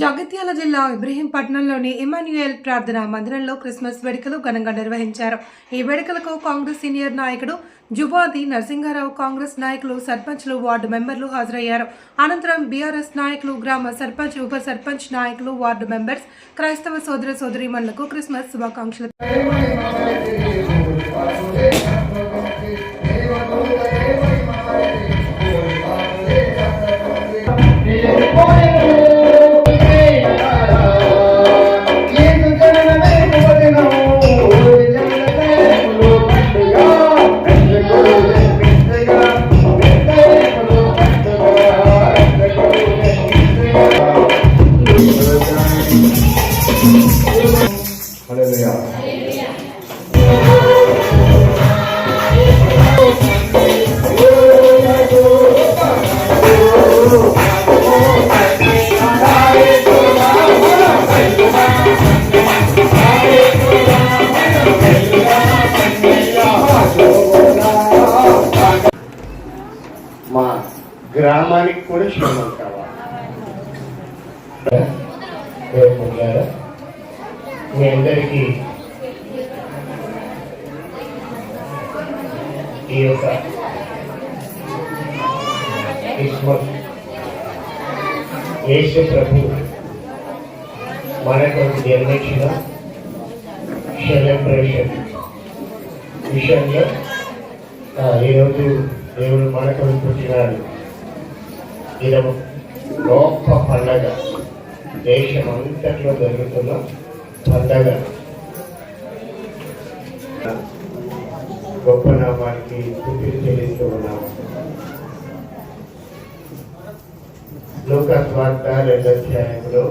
జగిత్యాల జిల్లా ఇబ్రహీంపట్నంలోని ఇమాన్యుయల్ ప్రార్థన మందిరంలో క్రిస్మస్ వేడుకలు ఘనంగా నిర్వహించారు. ఈ వేడుకలకు కాంగ్రెస్ సీనియర్ నాయకుడు జుబాది నరసింహారావు కాంగ్రెస్ నాయకులు సర్పంచ్లు వార్డు మెంబర్లు హాజరయ్యారు. అనంతరం బీఆర్ఎస్ నాయకులు గ్రామ సర్పంచ్ ఉప సర్పంచ్ నాయకులు వార్డు మెంబర్స్ క్రైస్తవ సోదర సోదరీమణులకు క్రిస్మస్ శుభాకాంక్షలు. మా గ్రామానికి కూడా శ్రమ మీ అందరికీ ఈ యొక్క క్రిస్మస్ యేసు ప్రభు మనకు నిర్మించిన సెలబ్రేషన్ విషయంలో ఈరోజు దేవుడు మనకు పుట్టినాడు ఇది గొప్ప పండగ. దేశం అంతట్లో జరుగుతున్న పండగ గొప్ప నామానికి స్థుతి చెల్లిస్తూ ఉన్నాం. లోకస్ రెండో అధ్యాయంలో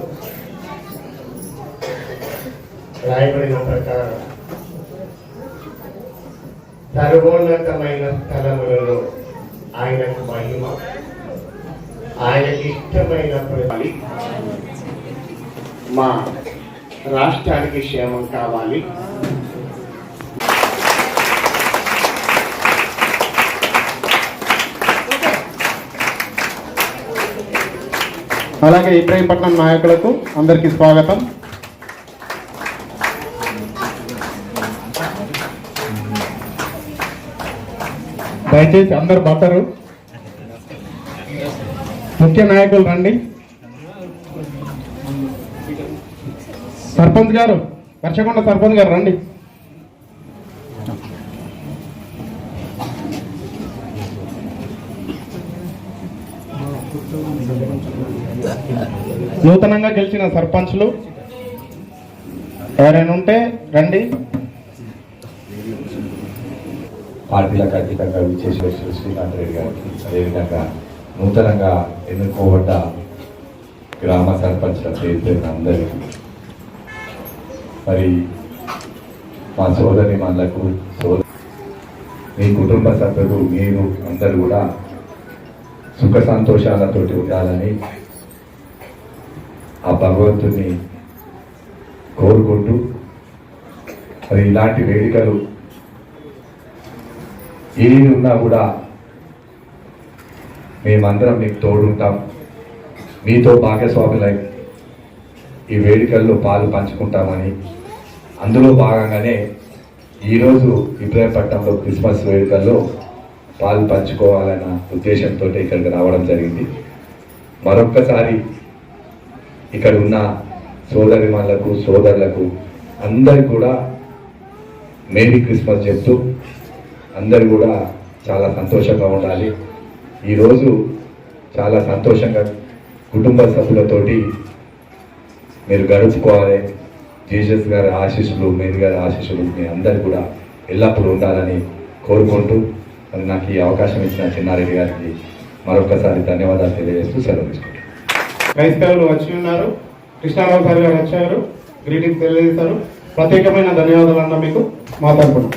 రాయబడిన ప్రకారం సర్వోన్నతమైన స్థలములలో ఆయనకు మహిమ ఆయనకి ఇష్టమైన ప్రతి మా రాష్ట్రానికి క్షేమం కావాలి. అలాగే ఇబ్రహీంపట్నం నాయకులకు అందరికీ స్వాగతం. దయచేసి అందరు బతరు ముఖ్య నాయకులు రండి. సర్పంచ్ గారు వర్షకొండ సర్పంచ్ గారు రండి. నూతనంగా గెలిచిన సర్పంచ్లు ఎవరైనా ఉంటే రండి. పార్టీలకు అతీతంగా విచ్చేశ్వర శ్రీకాంత్ రెడ్డి గారికి అదేవిధంగా నూతనంగా ఎన్నుకోబడ్డ గ్రామ సర్పంచ్ల పేరు అందరికీ మరి మా సోదరి మనలకు సోదరు మీ కుటుంబ సభ్యులు మీరు అందరూ కూడా సుఖ సంతోషాలతోటి ఉండాలని ఆ భగవంతుని కోరుకుంటూ మరి ఇలాంటి వేదికలు ఏది ఉన్నా కూడా మేమందరం మీకు తోడుంటాం. మీతో భాగస్వాములై ఈ వేడుకల్లో పాలు పంచుకుంటామని. అందులో భాగంగానే ఈరోజు ఇబ్రాహీంపట్నంలో క్రిస్మస్ వేడుకల్లో పాలు పంచుకోవాలన్న ఉద్దేశంతో ఇక్కడికి రావడం జరిగింది. మరొక్కసారి ఇక్కడ ఉన్న సోదరిమణులకు సోదరులకు అందరు కూడా మేరీ క్రిస్మస్ చెప్తూ అందరు కూడా చాలా సంతోషంగా ఉండాలి. ఈరోజు చాలా సంతోషంగా కుటుంబ సభ్యులతోటి మీరు గడుపుకోవాలి. జీసస్ గారి ఆశీస్సులు మేరీ గారి ఆశీస్సులు మీ అందరు కూడా ఎల్లప్పుడూ ఉండాలని కోరుకుంటూ మరి నాకు ఈ అవకాశం ఇచ్చిన చిన్నారెడ్డి గారికి మరొకసారి ధన్యవాదాలు తెలియజేస్తూ సెలవు తీసుకుంటాను క్రైస్తవులు వచ్చి ఉన్నారు. కృష్ణారావు సార్ గారు వచ్చారు. గ్రీటింగ్స్ తెలియజేశారు ప్రత్యేకమైన ధన్యవాదాలు అన్న మీకు మా తరపున.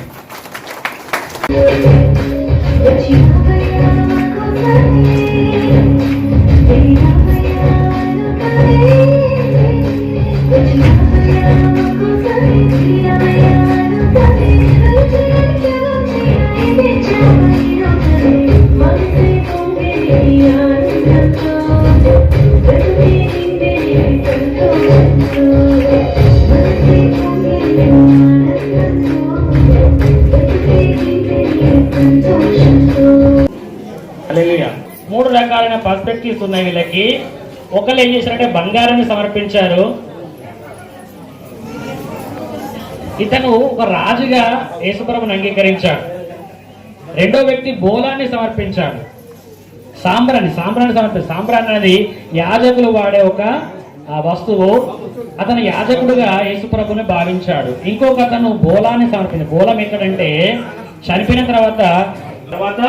మూడు రకాలైన పర్స్పెక్టివ్స్ ఉన్నాయి వీళ్ళకి. ఒకళ్ళు ఏం చేశారంటే బంగారాన్ని సమర్పించారు. ఇతను ఒక రాజుగా యేసుప్రభుని అంగీకరించాడు. రెండో వ్యక్తి బోలాన్ని సమర్పించాడు. సాంబ్రాన్ని సాంబ్రాన్ని సమర్పి సాంబ్రాన్ని అనేది యాజకులు వాడే ఒక వస్తువు. అతను యాజకుడుగా యేసుప్రభుని భావించాడు. ఇంకొక అతను బోలాన్ని సమర్పించాడు. బోలం ఎక్కడంటే చనిపోయిన తర్వాత తర్వాత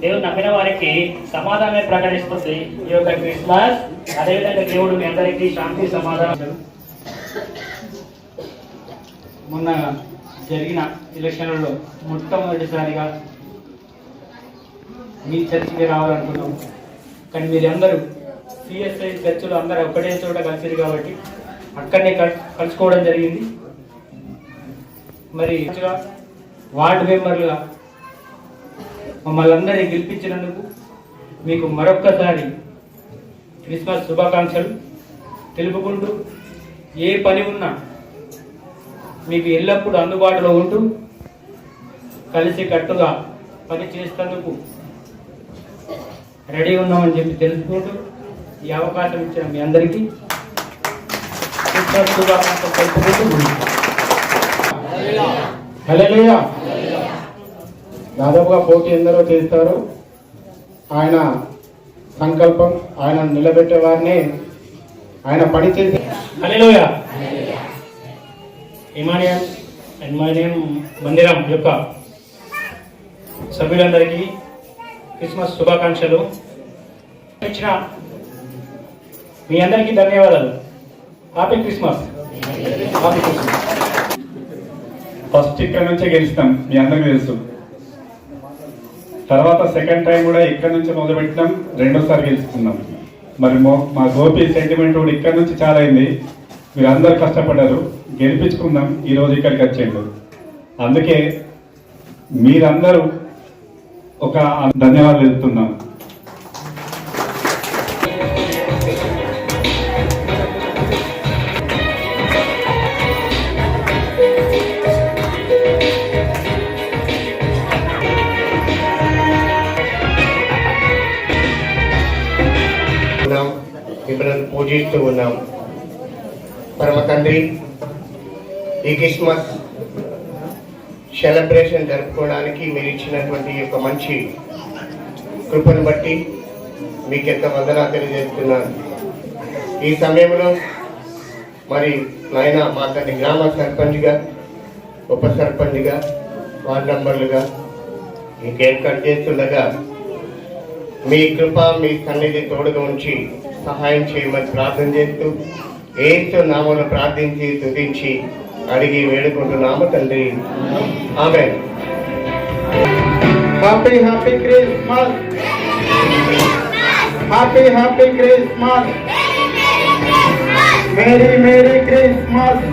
దేవుడు నమ్మిన వారికి సమాధానం ప్రకటిస్తుంది. ఈ యొక్క క్రిస్మస్ అదేవిధంగా దేవుడు మీ అందరికీ శాంతి సమాధానం. మొన్న జరిగిన ఎలక్షన్లలో మొట్టమొదటిసారిగా మీ చర్చికి రావాలనుకున్నాం. కానీ మీరు అందరూ సిఎస్ఐ చర్చలు అందరూ ఒకటే చోట కలిసిరు కాబట్టి అక్కడనే కల్- కలుసుకోవడం జరిగింది. మరి వార్డు మెంబర్లుగా మమ్మల్ని అందరినీ గెలిపించినందుకు మీకు మరొక్కసారి క్రిస్మస్ శుభాకాంక్షలు తెలుపుకుంటూ ఏ పని ఉన్నా మీకు ఎల్లప్పుడూ అందుబాటులో ఉంటూ కలిసి కట్టుగా పని చేసేందుకు రెడీ ఉన్నామని చెప్పి తెలుసుకుంటూ ఈ అవకాశం ఇచ్చిన మీ అందరికీ క్రిస్మస్ దాదాపుగా పోటీ ఎందరో చేస్తారు ఆయన సంకల్పం ఆయన నిలబెట్టే వారిని ఆయన పని చేసి హిమాలయన్ హిమాలయన్ మందిరం యొక్క సభ్యులందరికీ క్రిస్మస్ శుభాకాంక్షలు. ఇచ్చిన మీ అందరికీ ధన్యవాదాలు. Happy Christmas happy Christmas first ఇక్కడ నుంచే గెలుస్తాం మీ అందరికీ తెలుసు. తర్వాత సెకండ్ టైం కూడా ఇక్కడ నుంచి మొదలుపెట్టినాం రెండోసారి గెలుచుకున్నాం. మరి మా గోపి సెంటిమెంట్ కూడా ఇక్కడ నుంచి చాలా అయింది. మీరు అందరు కష్టపడ్డారు. గెలిపించుకుందాం. ఈ రోజు ఇక్కడికి వచ్చేయండి. అందుకే మీరందరూ ఒక ధన్యవాదాలు చెప్తున్నాం ఉన్నాం. పూజిస్తూ ఉన్నాం. పరమ తండ్రి ఈ క్రిస్మస్ సెలబ్రేషన్ జరుపుకోవడానికి మీరు ఇచ్చినటువంటి ఒక యొక్క మంచి కృపను బట్టి మీకు ఎంత వందనా తెలియజేస్తున్నాను. ఈ సమయంలో మరి నాయన మా తండ్రి గ్రామ సర్పంచ్గా ఉప సర్పంచ్గా వార్డు మెంబర్లుగా ఇంకేం కట్ చేస్తుండగా మీ కృప మీ సన్నిధి తోడుగా ఉంచి సహాయం చేయమని ప్రార్థన చేస్తూ ఏసు నామను ప్రార్థించి తుతించి అడిగి వేడుకుంటున్నాము తండ్రి. ఆమె happy happy Christmas happy happy Christmas merry merry Christmas